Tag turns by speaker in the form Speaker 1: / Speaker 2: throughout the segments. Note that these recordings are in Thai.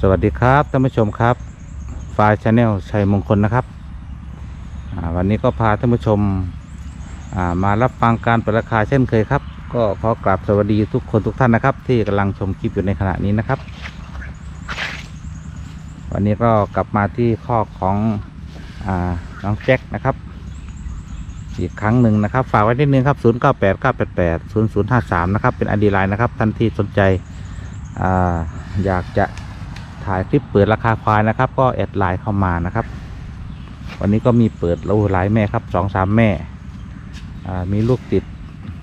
Speaker 1: สวัสดีครับท่านผู้ชมครับฟายชาแนลชัยมงคลนะครับวันนี้ก็พาท่านผู้ชมามารับฟังการเปิดราคาเช่นเคยครับ ก็ขอกราบสวัสดีทุกคนทุกท่านนะครับ ที่กำลังชมคลิปอยู่ในขณะนี้นะครับ วันนี้ก็กลับมาที่ข้อกของอน้องแจ็คนะครับอีกครั้งหนึ่งนะครับ ฝากไว้นิดนึงครับ 0 9 8 9 8 8 0 0 5 3 นะครับ เป็นอดีไลน์นะครับ ท่านที่สนใจออยากจะ ถ่ายคลิปเปิดราคาควายนะครับ ก็แอดไลน์เข้ามานะครับ วันนี้ก็มีเปิดโอ้หลายแม่ครับสองสามแม่อ่ามีลูกติด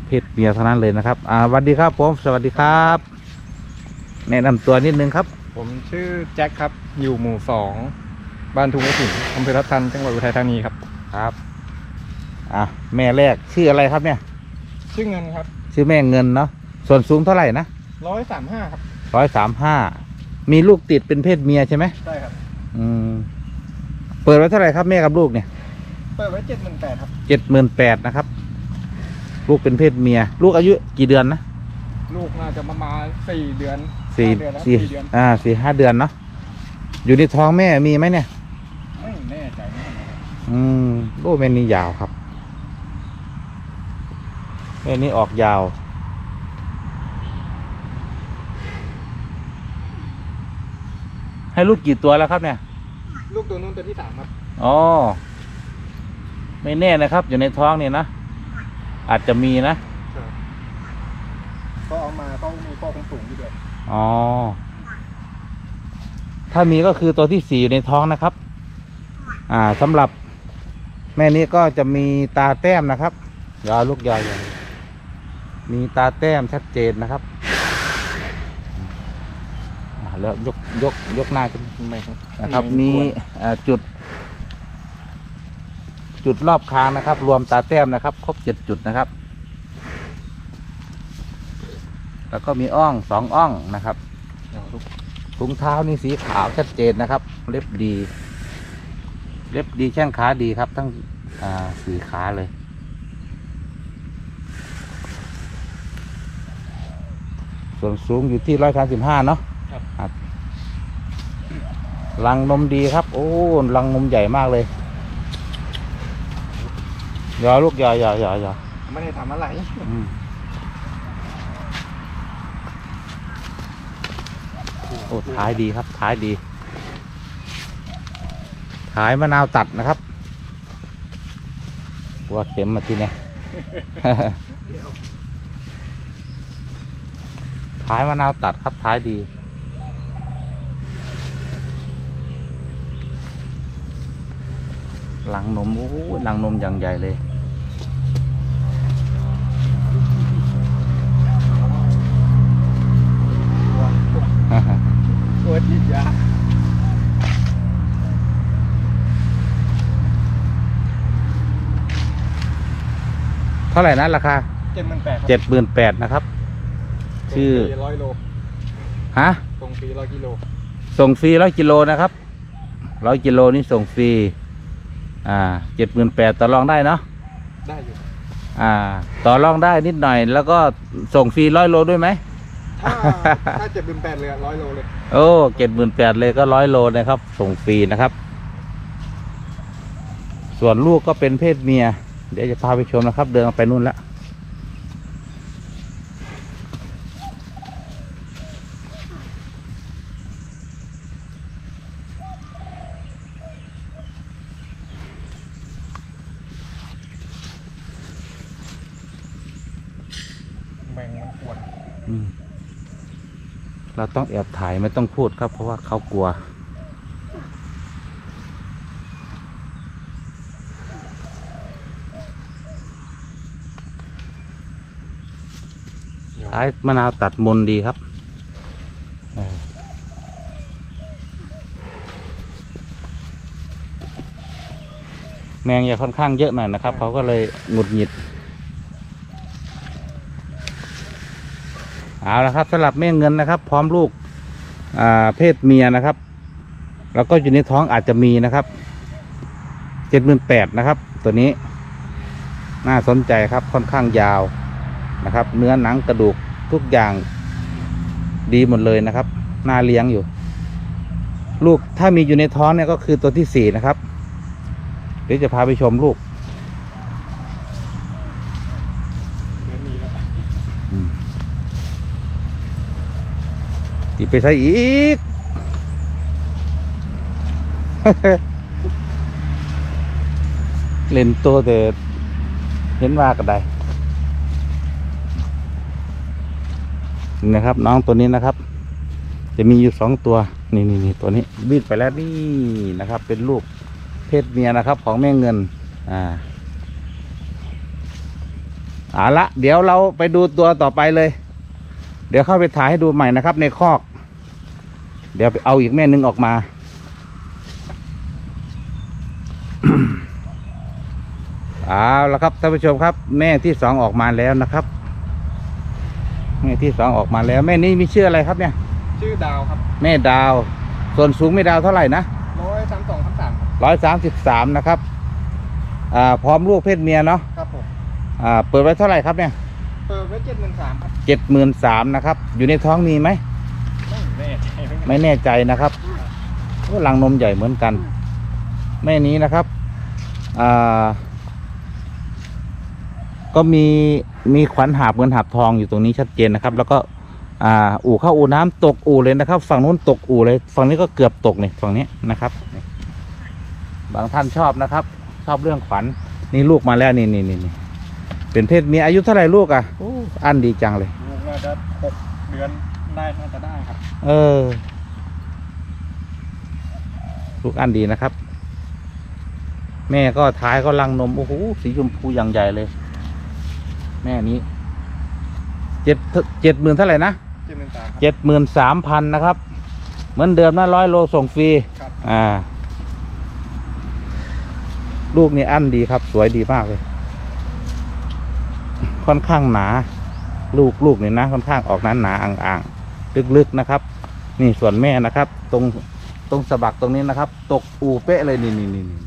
Speaker 1: เพศเมียเท่านั้นเลยนะครับอ่าสวัสดีครับผมสวัสดีครับ แนะนำตัวนิดนึงครับ
Speaker 2: ผมชื่อแจ็คครับอยู่หมู่สองบ้านทุ่งไร่ถินอำเภอทับทันจังหวัดอุทัยธานีครับ
Speaker 1: ครับอะแม่แรกชื่ออะไรครับเนี่ย
Speaker 2: ชื่อเงินครับ
Speaker 1: ชื่อแม่เงินเนาะส่วนสูงเท่าไหร่นะ
Speaker 2: ร้อยสามห้าครับ
Speaker 1: ร้อยสามห้า มีลูกติดเป็นเพศเมียใช่ไหม
Speaker 2: ได้ครับ
Speaker 1: อืม เปิดไว้เท่าไหร่ครับแม่กับลูกเนี่ย
Speaker 2: เปิดไว้เจ็ดหมื่นแปดครับ
Speaker 1: เจ็ดหมื่นแปดนะครับ ลูกเป็นเพศเมีย ลูกอายุกี่เดือนนะ
Speaker 2: ลูกน่าจะประมาณสี่เดือน
Speaker 1: สี่
Speaker 2: ห้าเดือนแล้ว
Speaker 1: สี่
Speaker 2: สี่เดือน
Speaker 1: อ่าสี่ห้าเดือนเนาะ อยู่ในท้องแม่มีไหมเนี่ย
Speaker 2: ไม่แน่ใจไม่แน่ใจ
Speaker 1: อืมลูกแม่นี้ยาวครับแม่นี้ออกยาว ให้ลูกกี่ตัวแล้วครับเนี่ย
Speaker 2: ลูกตัวนู้นตัวที่สามครับ
Speaker 1: อ๋อ ไม่แน่นะครับ อยู่ในท้องเนี่ยนะ อาจจะมีนะ
Speaker 2: ก็เอามาต้องมีข้อคงสูงอยู่ด้วย
Speaker 1: อ๋อ ถ้ามีก็คือตัวที่สี่อยู่ในท้องนะครับ อ่าสำหรับ แม่นี้ก็จะมีตาแต้มนะครับยาวลูกยาวอย่างมีตาแต้มชัดเจนนะครับอ่า แล้วยกยกยกหน้าขึ้น
Speaker 2: ไม่ครับ
Speaker 1: นะครับมีอ่าจุด จุดรอบคางนะครับ รวมตาแต้มนะครับ ครบเจ็ดจุดนะครับ แล้วก็มีอ่องสองอ่องนะครับถุงเท้านี่สีขาวชัดเจนนะครับ เล็บดี เล็บดีแข้งขาดีครับ ทั้งอ่าสี่ขาเลย ส่วนสูงอยู่ที่ร้อยสามสิบห้าเนาะ
Speaker 2: ครับ
Speaker 1: รังนมดีครับ โอ้รังนมใหญ่มากเลยอย่าลูกอย่าอย่าอย่าอย่า
Speaker 2: ไม่ได้ทำอะไร
Speaker 1: อืมโอ้ท้ายดีครับ ท้ายดีท้ายมะนาวตัดนะครับหัว่าเข็มมาทีเนี้ยท้ายมะนาวตัดครับท้ายดี หลังนมโอ้ยหลังนมอย่างใหญ่เลย
Speaker 2: ตัวที่ยา
Speaker 1: เท่าไหร่นะราคา
Speaker 2: เจ็ดหมื่นแปด
Speaker 1: เจ็ดหมื่นแปดนะครับ ชื่อ
Speaker 2: ร้อยโล
Speaker 1: ฮะ
Speaker 2: ตรงฟรีร้อยกิโล
Speaker 1: ส่งฟรีร้อยกิโลนะครับร้อยกิโลนี่ส่งฟรี อ่าเจ็ดหมื่นแปดต่อรองได้เนาะ
Speaker 2: ได้อยู่
Speaker 1: อ่า ต่อรองได้นิดหน่อย แล้วก็ส่งฟรีร้อยโลด้วยไหม
Speaker 2: ถ้าถ้าเจ็ดหมื่นแปดเลยร้อยโลเลย
Speaker 1: โอ้เจ็ดหมื่นแปดเลยก็ร้อยโลนะครับ ส่งฟรีนะครับ ส่วนลูกก็เป็นเพศเมีย เดี๋ยวจะพาไปชมนะครับ เดินไปนู่นละ
Speaker 2: แมงมันปวด
Speaker 1: อืม เราต้องแอบถ่ายไม่ต้องพูดครับ เพราะว่าเขากลัว ท้ายมะนาวตัดมนดีครับแมงอย่าค่อนข้างเยอะหน่อยนะครับ เขาก็เลยหงุดหงิด เอาละครับสำหรับแม่เงินนะครับ พร้อมลูกเพศเมียนะครับ แล้วก็อยู่ในท้องอาจจะมีนะครับเจ็ดหมื่นแปดนะครับ ตัวนี้ น่าสนใจครับค่อนข้างยาวนะครับ เนื้อหนังกระดูกทุกอย่างดีหมดเลยนะครับน่าเลี้ยงอยู่ ลูกถ้ามีอยู่ในท้องเนี่ยก็คือตัวที่สี่นะครับ เดี๋ยวจะพาไปชมลูก
Speaker 2: เดือนนี้แล้ว
Speaker 1: ไปใช้อีก เล่นตัวแต่เห็นว่ากันได้นี่นะครับ น้องตัวนี้นะครับ จะมีอยู่สองตัว นี่นี่นี่ตัวนี้บิดไปแล้วนี่นะครับ เป็นลูกเพศเมียนะครับ ของแม่เงิน อ่าเอาละเดี๋ยวเราไปดูตัวต่อไปเลย เดี๋ยวเข้าไปถ่ายให้ดูใหม่นะครับ ในคอก เดี๋ยวไปเอาอีกแม่หนึ่งออกมา เอาละครับท่านผู้ชมครับ แม่ที่สองออกมาแล้วนะครับ แม่ที่สองออกมาแล้ว แม่นี้มีชื่ออะไรครับเนี่ย
Speaker 2: ชื่อดาวครับ
Speaker 1: แม่ดาว ส่วนสูงแม่ดาวเท่าไหร่นะ
Speaker 2: ร้อยสามสองสามสาม
Speaker 1: ร้อยสามสิบสามนะครับ อ่า พร้อมลูกเพศเมียเนาะ
Speaker 2: ครับผม
Speaker 1: อ่า เปิดไว้เท่าไหร่ครับเนี่ย
Speaker 2: เปิดไว้เจ็ดหมื่นสามครับ
Speaker 1: เจ็ดหมื่นสามนะครับ อยู่ในท้องมีไหม
Speaker 2: ไม่แน่ใจ ไม่
Speaker 1: ไม่แน่ใจนะครับว่าลังนมใหญ่เหมือนกัน แม่นี้นะครับอ่าก็มีมีขวัญหาบเงินหาบทองอยู่ตรงนี้ชัดเจนนะครับ แล้วก็อ่าอู่เข้าอู่น้ำตกอู่เลยนะครับ ฝั่งนู้นตกอู่เลย ฝั่งนี้ก็เกือบตกเนี่ยฝั่งนี้นะครับนี่บางท่านชอบนะครับ ชอบเรื่องขวัญนี่ลูกมาแล้วนี่นี่นี่นี่เป็นเพศเมียอายุเท่าไหร่ลูกอะโอ้อันดีจังเลย
Speaker 2: ลูกน่าจะหกเดือนได้น่าจะได้ครับ
Speaker 1: เออ ลูกอันดีนะครับ แม่ก็ท้ายก็ลังนม โอ้โห สีชมพูอย่างใหญ่เลย แม่นี้เจ็ดเจ็ดหมื่นเท่าไหร่นะ
Speaker 2: เจ็ดหมื่นสามครับ
Speaker 1: เจ็ดหมื่นสามพันนะครับ เหมือนเดิมนะร้อยโลส่งฟรี
Speaker 2: ครับ
Speaker 1: อ่า ลูกนี่อันดีครับ สวยดีมากเลย ค่อนข้างหนา ลูกลูกนี่นะ ค่อนข้างออกหนาหนาๆอ่างๆลึกๆนะครับ นี่ส่วนแม่นะครับ ตรง ตรงสะบักตรงนี้นะครับ ตกอูเป๊ะเลยนี่นี่นี่นี่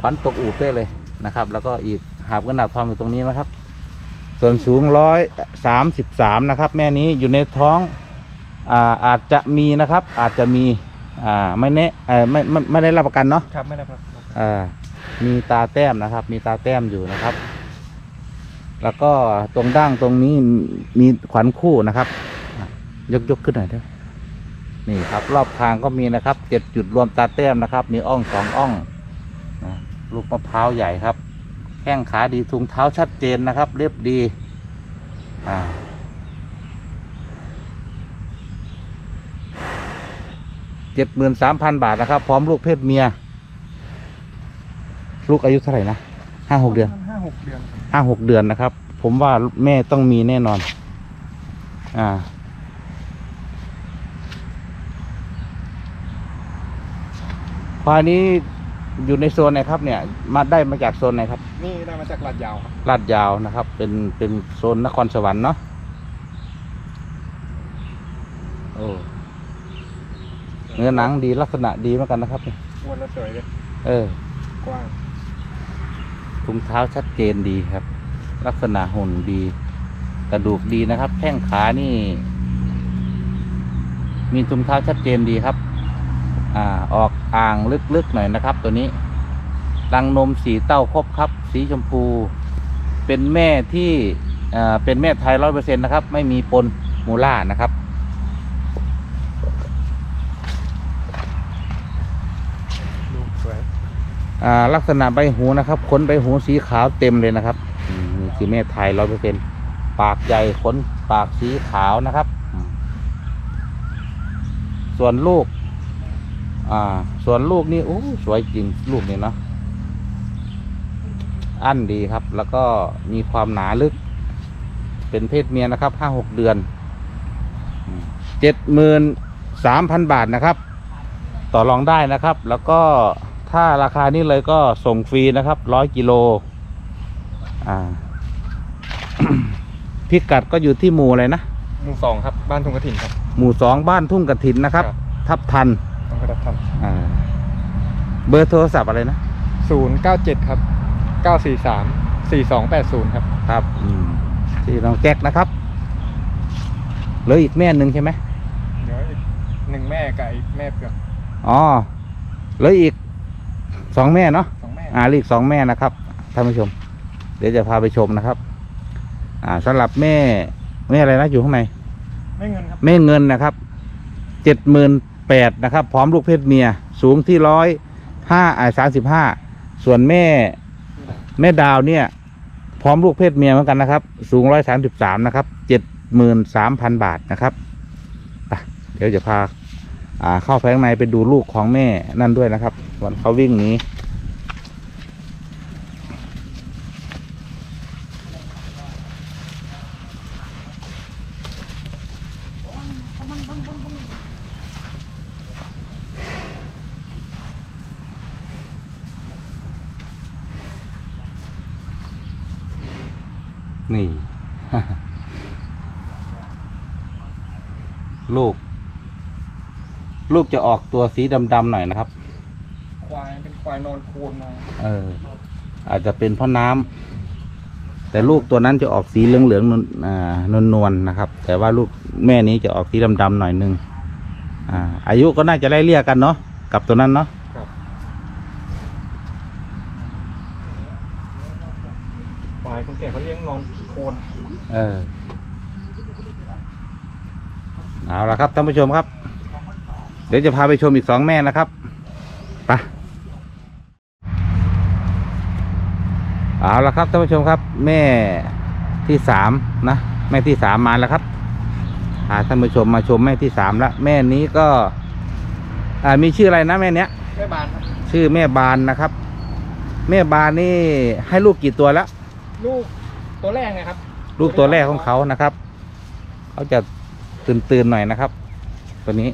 Speaker 1: ขวัญตกอูเป๊ะเลยนะครับ แล้วก็อีกหาบกระหนับทองอยู่ตรงนี้นะครับ ส่วนสูงร้อยสามสิบสามนะครับ แม่นี้อยู่ในท้องอ่าอาจจะมีนะครับ อาจจะมีอ่าไม่แน่เออไม่ไม่ไม่ได้รับประกันเนาะ
Speaker 2: ครับไม่ได้ครับ
Speaker 1: อ่ามีตาแต้มนะครับ มีตาแต้มอยู่นะครับ แล้วก็ตรงด่างตรงนี้มีขวัญคู่นะครับอะ ยกยกขึ้นหน่อยเถอะนี่ครับ รอบทางก็มีนะครับเจ็ดจุดรวมตาแต้มนะครับ มีอ่องสองอ่องนะลูกมะพร้าวใหญ่ครับ แข้งขาดีทุงเท้าชัดเจนนะครับ เรียบดีอ่าเจ็ดหมื่นสามพันบาทนะครับ พร้อมลูกเพศเมีย ลูกอายุเท่าไหร่นะห้าหกเดือน
Speaker 2: ห้าหกเดือนครับ
Speaker 1: ห้าหกเดือนนะครับ ผมว่าแม่ต้องมีแน่นอน อ่า ควายนี้อยู่ในโซนไหนครับเนี่ย มาได้มาจากโซนไหนครับ
Speaker 2: นี่ได้มาจากลาดยาวครับ
Speaker 1: ลาดยาวนะครับ เป็นเป็นโซนนครสวรรค์เนาะโอ้เนื้อหนังดีลักษณะดีเหมือนกันนะครับเนี่ย
Speaker 2: อ้วนและสวยเลย
Speaker 1: เออ
Speaker 2: กว้าง
Speaker 1: ถุงเท้าชัดเจนดีครับ ลักษณะหุ่นดี กระดูกดีนะครับ แข้งขานี่ มีถุงเท้าชัดเจนดีครับ อ่าออกอ่างลึกๆหน่อยนะครับ ตัวนี้รังนมสีเต้าครบครับ สีชมพู เป็นแม่ที่อ่าเป็นแม่ไทยร้อยเปอร์เซ็นต์นะครับ ไม่มีปนมูล่านะครับ
Speaker 2: ลูกสวย
Speaker 1: อ่าลักษณะใบหูนะครับขนใบหูสีขาวเต็มเลยนะครับอืมนี่คือแม่ไทยร้อยเปอร์เซ็นปากใหญ่ขนปากสีขาวนะครับอืมส่วนลูก อ่า ส่วนลูกนี่โอ้สวยจริงลูกนี่เนาะอั้นดีครับ แล้วก็มีความหนาลึก เป็นเพศเมียนะครับห้าหกเดือนเจ็ดหมื่นสามพันบาทนะครับ ต่อรองได้นะครับ แล้วก็ถ้าราคานี้เลยก็ส่งฟรีนะครับร้อยกิโลอ่าพิกัดก็อยู่ที่หมู่อะไรนะ
Speaker 2: หมู่สองครับ บ้านทุ่งกระถิ่นครับ
Speaker 1: หมู่สองบ้านทุ่งกระถินนะครับ ทับทัน
Speaker 2: ต้องไปรับทัน
Speaker 1: อ่า เบอร์โทรศัพท์อะไรนะ
Speaker 2: ศูนย์เก้าเจ็ดครับเก้าสี่สามสี่สองแปดศูนย์ครับ
Speaker 1: ครับอืมที่น้องแจ็คนะครับเหลืออีกแม่หนึ่งใช่ไหม
Speaker 2: หนึ่งแม่กับอีกแม่เผือก
Speaker 1: อ๋อแล้วอีกสองแม่เนาะ
Speaker 2: สองแม่
Speaker 1: อ่าเหลืออีกสองแม่นะครับท่านผู้ชม เดี๋ยวจะพาไปชมนะครับ อ่าสำหรับแม่แม่อะไรนะอยู่ข้างใน
Speaker 2: ไม่เงินครับ
Speaker 1: แม่เงินนะครับเจ็ดหมื่นแปดนะครับ พร้อมลูกเพศเมียสูงที่ร้อย ห้าอ่าสามสิบห้าส่วนแม่แม่ดาวเนี่ย พร้อมลูกเพศเมียเหมือนกันนะครับ สูงร้อยสามสิบสามนะครับเจ็ดหมื่นสามพันบาทนะครับเดี๋ยวจะพาอ่าเข้าแฝงในไปดูลูกของแม่นั่นด้วยนะครับวันเขาวิ่งนี้ นี่ ลูก ลูกจะออกตัวสีดำๆหน่อยนะครับ
Speaker 2: ควายเป็นควายนอนโคนมา
Speaker 1: เออ อาจจะเป็นเพราะน้ำแต่ลูกตัวนั้นจะออกสีเหลืองๆนวลอ่านวลนวลๆนะครับ แต่ว่าลูกแม่นี้จะออกสีดำๆหน่อยนึงอ่า อายุก็น่าจะไล่เลี่ยกันเนาะกับตัวนั้นเนาะ
Speaker 2: ครับควายคนแก่เขาเลี้ยงนอน โคน
Speaker 1: เออเอาละครับท่านผู้ชมครับ เดี๋ยวจะพาไปชมอีกสองแม่นะครับไปเอาละครับท่านผู้ชมครับ แม่ที่สามนะแม่ที่สามมาแล้วครับพาท่านผู้ชมมาชมแม่ที่สามแล้วแม่นี้ก็อ่ามีชื่ออะไรนะแม่เนี้ย
Speaker 2: แม่บานครับ
Speaker 1: ชื่อแม่บานนะครับ แม่บานนี่ให้ลูกกี่ตัวแล้ว
Speaker 2: ลูก ตัวแรกไงครับ
Speaker 1: ลูกตัวแรกของเขานะครับ เขาจะตื่นตื่นๆหน่อยนะครับ ตัวนี้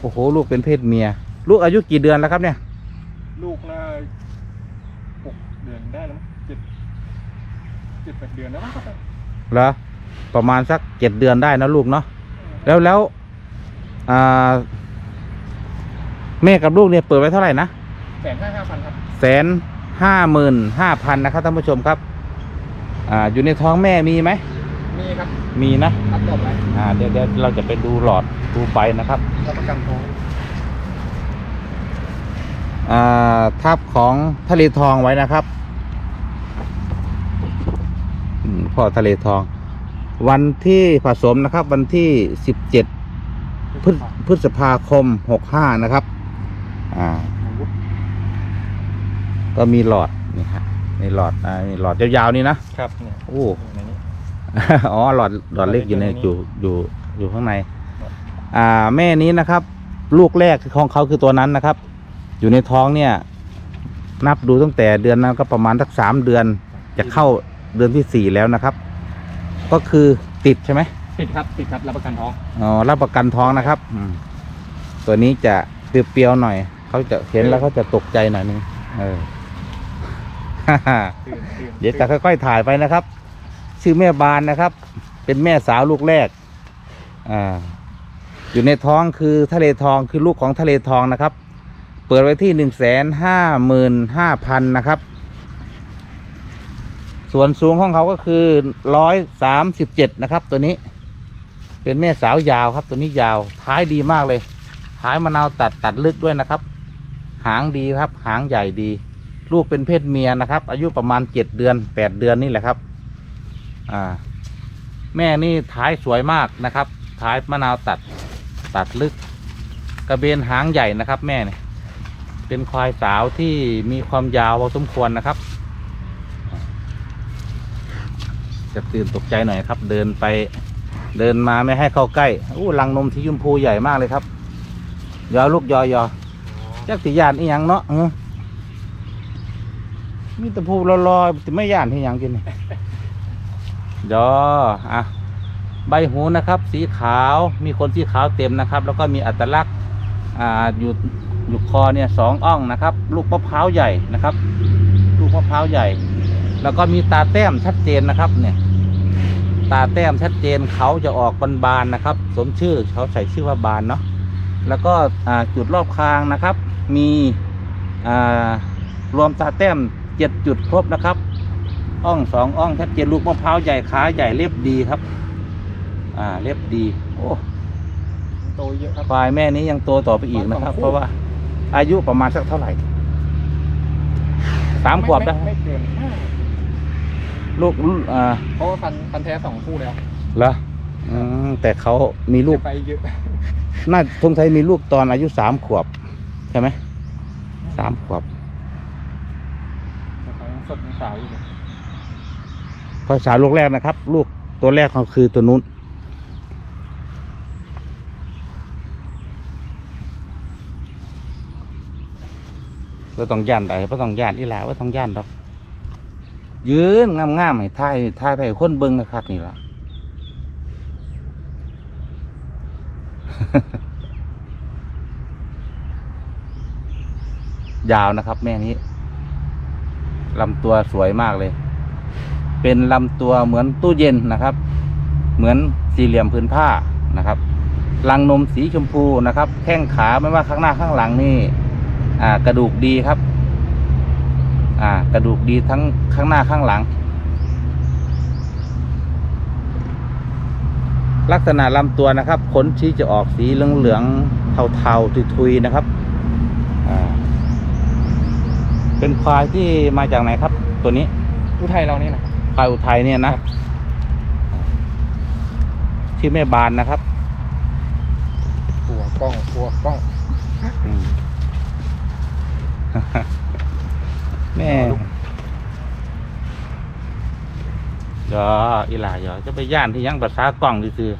Speaker 1: โอ้โห ลูกเป็นเพศเมีย ลูกอายุกี่เดือนแล้วครับเนี่ย
Speaker 2: ลูกน่าหกเดือนได้แล้วมั้งเจ็ดเจ็ดแปดเดือนแล้วมั้งครับ
Speaker 1: เหรอประมาณสักเจ็ดเดือนได้นะลูกเนาะแล้วแล้วอ่าแม่กับลูกเนี่ยเปิดไว้เท่าไหร่นะ
Speaker 2: แสนห้าห้าพันครับ
Speaker 1: แสนห้าหมื่นห้าพันนะครับท่านผู้ชมครับ อ่าอยู่ในท้องแม่มีไหม
Speaker 2: มีครับ
Speaker 1: มีนะ
Speaker 2: รับจบแล้ว
Speaker 1: อ่าเดี๋ยวเดี๋ยวเราจะไปดูหลอดดูใบนะครับ
Speaker 2: รับประกันทอง
Speaker 1: อ่าทับของทะเลทองไว้นะครับอืมพ่อทะเลทอง วันที่ผสมนะครับ วันที่สิบเจ็ดพฤษพฤษภาคมหกห้านะครับ อ่า ก็มีหลอดนี่ฮะในหลอดอ่านี่หลอดยาวๆนี่นะครับ
Speaker 2: เนี่ย
Speaker 1: โอ้
Speaker 2: อยู่ในนี้
Speaker 1: อ๋อหลอดหลอดเล็กอยู่ใน
Speaker 2: หลอดเล็ก
Speaker 1: อยู่อยู่อยู่ข้างใน อ่า แม่นี้นะครับ ลูกแรกของเขาคือตัวนั้นนะครับ อยู่ในท้องเนี่ย นับดูตั้งแต่เดือนนั้นก็ประมาณสักสามเดือน จะเข้าเดือนที่สี่แล้วนะครับ ก็คือติดใช่ไหม
Speaker 2: ติดครับติดครับรับประกันทอง
Speaker 1: อ๋อรับประกันท้องนะครับอืมตัวนี้จะเปรี้ยวๆหน่อย เขาจะเห็นแล้วเขาจะตกใจหน่อยนึงเออ
Speaker 2: ตื่นตื่น
Speaker 1: เดี๋ยวจะค่อยๆถ่ายไปนะครับ ชื่อแม่บานนะครับ เป็นแม่สาวลูกแรกอ่าอยู่ในท้องคือทะเลทองคือลูกของทะเลทองนะครับ เปิดไว้ที่หนึ่งแสนห้าหมื่นห้าพันนะครับ ส่วนสูงของเขาก็คือร้อยสามสิบเจ็ดนะครับ ตัวนี้ เป็นแม่สาวยาวครับ ตัวนี้ยาวท้ายดีมากเลยท้ายมะนาวตัดตัดลึกด้วยนะครับ หางดีครับ หางใหญ่ดี ลูกเป็นเพศเมียนะครับ อายุประมาณเจ็ดเดือนแปดเดือนนี่แหละครับ อ่า แม่นี่ท้ายสวยมากนะครับ ท้ายมะนาวตัดตัดลึก กระเบนหางใหญ่นะครับ แม่เนี่ยเป็นควายสาวที่มีความยาวพอสมควรนะครับ จะตื่นตกใจหน่อยครับ เดินไปเดินมาไม่ให้เข้าใกล้อู้ลังนมที่ยุ่มพูใหญ่มากเลยครับยอลูกยอยอจักสิยานอีหยังเนาะเออ มีแตะพูรอๆแต่ไม่ย่านที่ยังกินนี่ยออะใบหูนะครับ สีขาวมีขนสีขาวเต็มนะครับ แล้วก็มีอัตลักษณ์อ่าอยู่อยู่คอเนี่ยสองอ่องนะครับ ลูกมะพร้าวใหญ่นะครับ ลูกมะพร้าวใหญ่ แล้วก็มีตาแต้มชัดเจนนะครับ เนี่ย ตาแต้มชัดเจนเขาจะออกบานๆนะครับ สมชื่อเขาใส่ชื่อว่าบานเนาะแล้วก็อ่าจุดรอบคางนะครับ มีอ่ารวมตาแต้ม เจ็ดจุดครบนะครับ อ่องสองอ่องชัดเจนลูกมะพร้าวใหญ่ขาใหญ่เล็บดีครับ อ่าเล็บดี โอ้ต
Speaker 2: โตเยอะครับ
Speaker 1: ควายแม่นี้ยังโตต่อไปอีกนะครับ
Speaker 2: สองคู่
Speaker 1: เพราะว่า อายุประมาณสักเท่าไหร่สามขวบ
Speaker 2: ไไได้ไม่เกินห้า
Speaker 1: ลูกลูกอ่า
Speaker 2: เพราะว่าพันพันแท้สองคู่แล้ว
Speaker 1: เหรออืมแต่เขามีลูก
Speaker 2: จะไปเยอะ
Speaker 1: น่าทงไทยมีลูกตอนอายุสามขวบ ใช่ไหมสามขวบ
Speaker 2: แต่เขายังสดยังสาวอยู่เลย
Speaker 1: พอสาวลูกแรกนะครับ ลูกตัวแรกเขาคือตัวนู้น ก็ต้องย่านใดก็ต้องย่านอีหลาว่าต้องย่านดอก ยืนงามๆให้ท่ายท่ายไปให้คนเบิ้งนะครับนี่ละ ยาวนะครับ แม่นี้ ลำตัวสวยมากเลย เป็นลำตัวเหมือนตู้เย็นนะครับ เหมือนสี่เหลี่ยมพื้นผ้านะครับรังนมสีชมพูนะครับ แข้งขาไม่ว่าข้างหน้าข้างหลังนี่กระดูกดีครับกระดูกดีทั้งข้างหน้าข้างหลัง ลักษณะลำตัวนะครับขนชี้จะออกสีเหลืองๆเทาๆทุยๆนะครับอ่า เป็นควายที่มาจากไหนครับ ตัวนี้
Speaker 2: อุทัยเรานี่นะ
Speaker 1: ควายอุทัยเนี่ยนะชื่อแม่บานนะครับ
Speaker 2: หัวกล้องหัวกล้อง
Speaker 1: อืมแม่
Speaker 2: ลูก
Speaker 1: เดี๋ยวอีหลาเดี๋ยวจะไปย่านที่ยังภาษากล้องซื่อ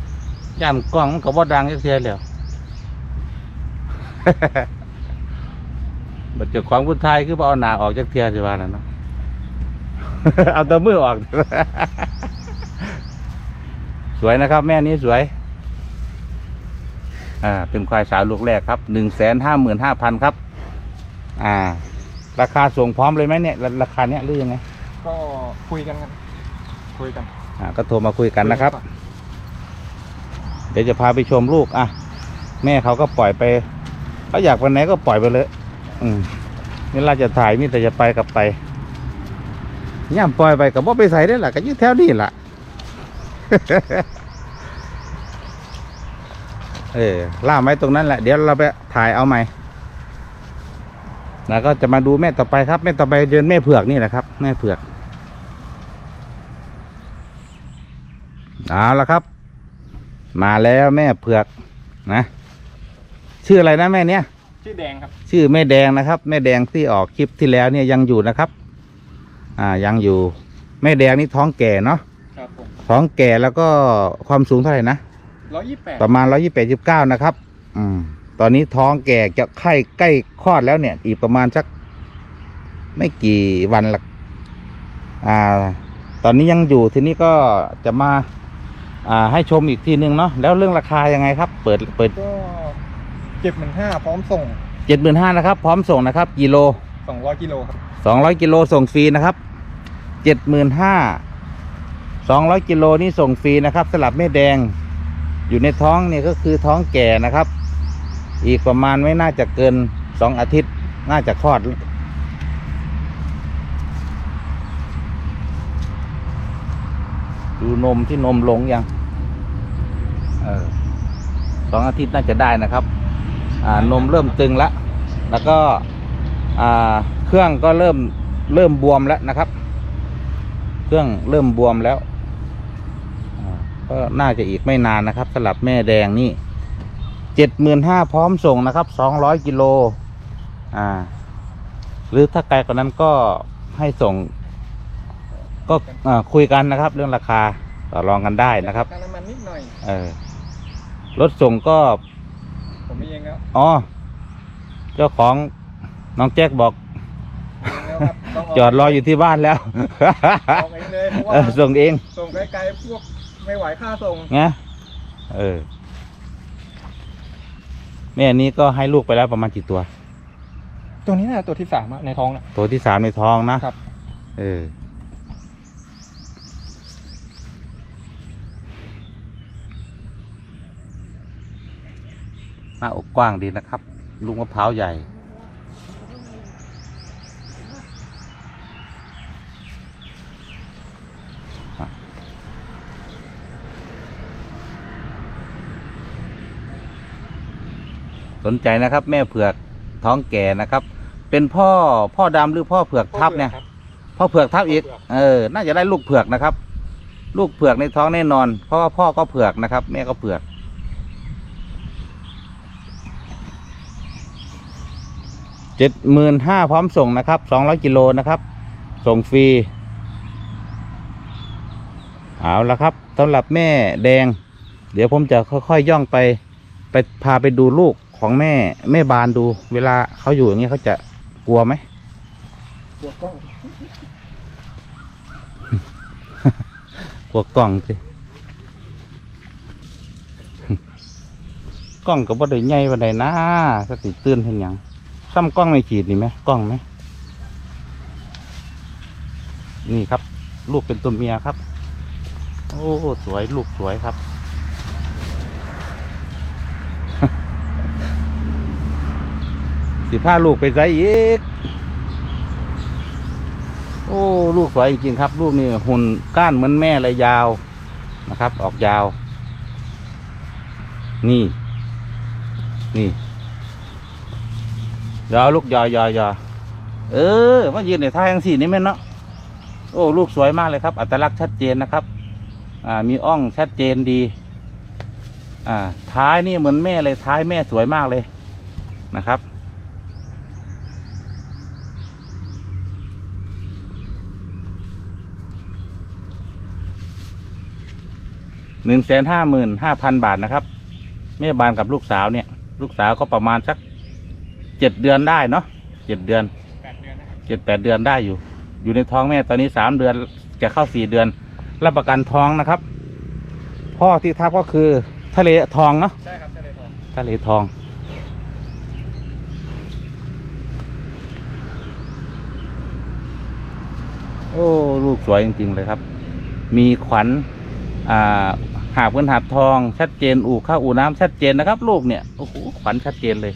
Speaker 1: ๆย่านกล้องมันก็บ่ดังจักเสียแล้ว บัดเจ้าของผู้ไทยคือบ่เอาหน้าออกจากเทียสิว่านั่นเนาะ เอาแตัวมือออก สวยนะครับ แม่นี้สวย อ่า เป็นควายสาวลูกแรกครับหนึ่งแสนห้าหมื่นห้าพันครับ อ่า ราคาส่งพร้อมเลยไหมเนี่ย ราราคาเนี้ยหรือยังไง
Speaker 2: ก็คุยกันกัน คุยกัน
Speaker 1: อ่า ก็โทรมาคุยกันนะครับ เดี๋ยวจะพาไปชมลูก อะ แม่เขาก็ปล่อยไปเขาอยากไปไหนก็ปล่อยไปเลย อืมเวลาจะถ่ายมีแต่จะไปกับไปย่ามปล่อยไปกับว่าไปใส่ได้หละก็ยืดแถวนี่แหละเออล่าไว้ตรงนั้นแหละ เดี๋ยวเราไปถ่ายเอาใหม่แล้วก็จะมาดูแม่ต่อไปครับ แม่ต่อไปเดินแม่เผือกนี่แหละครับ แม่เผือกเอาละครับ มาแล้วแม่เผือกนะ ชื่ออะไรนะแม่เนี้ย
Speaker 2: ชื่อแดงครับ
Speaker 1: ชื่อแม่แดงนะครับ แม่แดงที่ออกคลิปที่แล้วเนี่ยยังอยู่นะครับ อ่ายังอยู่ แม่แดงนี่ท้องแก่เนาะ
Speaker 2: ครับผม
Speaker 1: ท้องแก่แล้วก็ความสูงเท่าไหร่นะ
Speaker 2: ร้อยยี่แปด
Speaker 1: ประมาณร้อยี่แปดสิบเก้านะครับ อืม ตอนนี้ท้องแก่จะไข้ใกล้คลอดแล้วเนี่ย อีกประมาณสัก ไม่กี่วันละอ่า ตอนนี้ยังอยู่ทีนี้ก็จะมา อ่าให้ชมอีกทีนึงเนาะแล้วเรื่องราคายังไงครับ เปิดเปิด
Speaker 2: ก็ เจ็ดหมื่นห้าพร้อมส่ง
Speaker 1: เจ็ดหมื่นห้านะครับ พร้อมส่งนะครับกิโล
Speaker 2: สองร้อยกิโลครับ
Speaker 1: สองร้อยกิโลส่งฟรีนะครับเจ็ดหมื่นห้าสองร้อยกิโลนี่ส่งฟรีนะครับสลับแม่แดง อยู่ในท้องเนี่ยก็คือท้องแก่นะครับ อีกประมาณไม่น่าจะเกินสองอาทิตย์ น่าจะคลอดดูนมที่นมลงยัง เออสองอาทิตย์น่าจะได้นะครับอ่า นมเริ่มตึงแล้วแล้วก็อ่าเครื่องก็เริ่มเริ่มบวมแล้วนะครับ เครื่องเริ่มบวมแล้วอ่าก็น่าจะอีกไม่นานนะครับสำหรับแม่แดงนี่เจ็ดหมื่นห้าพร้อมส่งนะครับสองร้อยกิโลอ่า หรือถ้าไกลกว่านั้นก็ให้ส่ง ก็อ่าคุยกันนะครับ เรื่องราคาต่อรองกันได้นะครับ
Speaker 2: การน้ำมันนิดหน่อย
Speaker 1: เออรถส่งก็
Speaker 2: ผม เองแล้ว
Speaker 1: อ๋อ เจ้าของน้องแจ็คบอก
Speaker 2: เองแล้วครับต้อง
Speaker 1: จอดรออยู่ที่บ้านแล้ว
Speaker 2: ออกเองเลยเพราะ
Speaker 1: เอ
Speaker 2: ว่า
Speaker 1: อส่งเอง
Speaker 2: ส่งไกลๆพวกไม่ไหวค่าส่ง
Speaker 1: ไงเออแม่นี้ก็ให้ลูกไปแล้วประมาณกี่ตัว
Speaker 2: ตัวนี้น่ะตัวที่สามอะในท้องน่ะ
Speaker 1: ตัวที่สามในท้องนะครับ เออ หน้าอกกว้างดีนะครับลูกมะพร้าวใหญ่ สนใจนะครับ แม่เผือกท้องแก่นะครับ เป็นพ่อพ่อดำหรือพ่อเผือกทับเนี่ย
Speaker 2: ครับ
Speaker 1: พ่อเผือกทับอีก
Speaker 2: พ่อเผือก
Speaker 1: เออ น่าจะได้ลูกเผือกนะครับ ลูกเผือกในท้องแน่นอน เพราะว่าพ่อก็เผือกนะครับ แม่ก็เผือก เจ็ดหมื่นห้าพร้อมส่งนะครับสองร้อยกิโลนะครับ ส่งฟรี เอาละครับสำหรับแม่แดง เดี๋ยวผมจะค่อยๆย่องไป ไปพาไปดูลูกของแม่แม่บานดู เวลาเขาอยู่อย่างเงี้ยเขาจะกลัวไหม
Speaker 2: กลัวกล้อง
Speaker 1: กลัวกล้องสิกล้องก็บ่ได้ใหญ่ปานใดนะสติตื่นเห็นยัง ซ้ำกล้องในขีดนี่ไหมกล้องไหมนี่ครับ ลูกเป็นตัวเมียครับ โอ้สวยลูกสวยครับ สิพาลูกไปใส่อีก โอ้ลูกสวยจริงๆครับ ลูกนี่หุ่นก้านเหมือนแม่เลยยาวนะครับ ออกยาว นี่ นี่ ยาลูกยาวยาวยาเออมายืนในท่ายังสี่นี่แม่นเนาะโอ้ลูกสวยมากเลยครับ อัตลักษณ์ชัดเจนนะครับ อ่ามีอ่องชัดเจนดี อ่า ท้ายนี่เหมือนแม่เลยท้ายแม่สวยมากเลยนะครับหนึ่งแสนห้าหมื่นห้าพันบาทนะครับ แม่บานกับลูกสาวเนี่ย ลูกสาวก็ประมาณสัก เจ็ดเดือนได้เนาะเจ็ดเดือน
Speaker 2: แปดเดือนนะครับ
Speaker 1: เจ็ดแปดเดือนได้อยู่ อยู่ในท้องแม่ตอนนี้สามเดือนจะเข้าสี่เดือน รับประกันท้องนะครับ พ่อที่ทับก็คือทะเลทองเนาะ
Speaker 2: ใช่ครับทะเลทอง
Speaker 1: ทะเลทองโอ้ลูกสวยจริง ๆ เลยครับ มีขวัญอ่าหาบเงินหาบทองชัดเจน อู่ข้าวอู่น้ำชัดเจนนะครับ ลูกเนี่ย โอ้โหขวัญชัดเจนเลย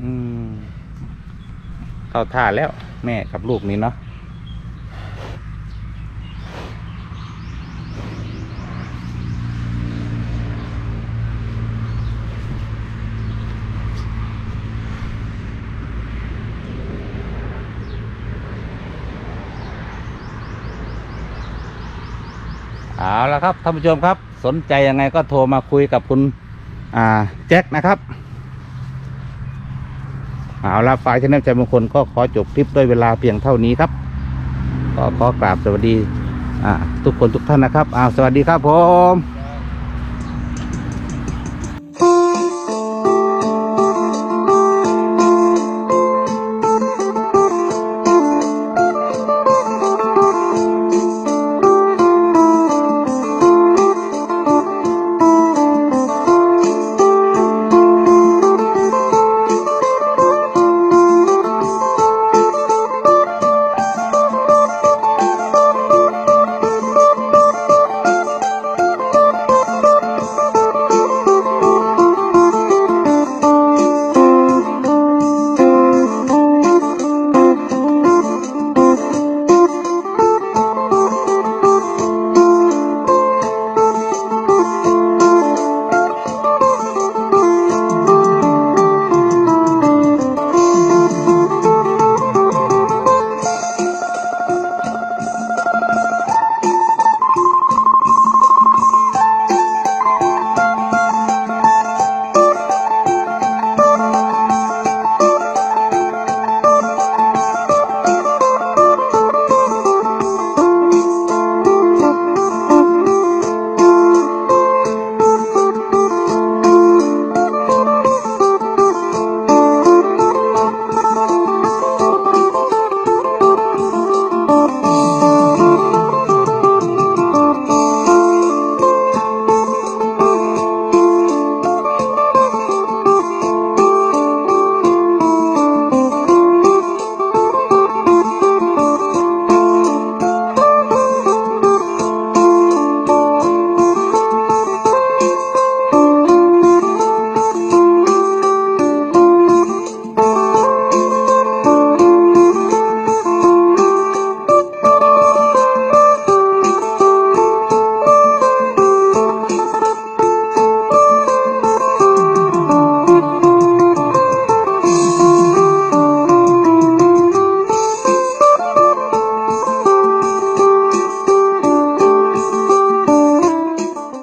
Speaker 1: อืม เข้าท่าแล้วแม่กับลูกนี้เนาะเอาละครับท่านผู้ชมครับ สนใจยังไงก็โทรมาคุยกับคุณแจ็คนะครับ เอาละฝ่ายชแนะใจมงคลก็ขอจบคลิปด้วยเวลาเพียงเท่านี้ครับ ก็ขอกราบสวัสดีอ่าทุกคนทุกท่านนะครับอ้าวสวัสดีครับผม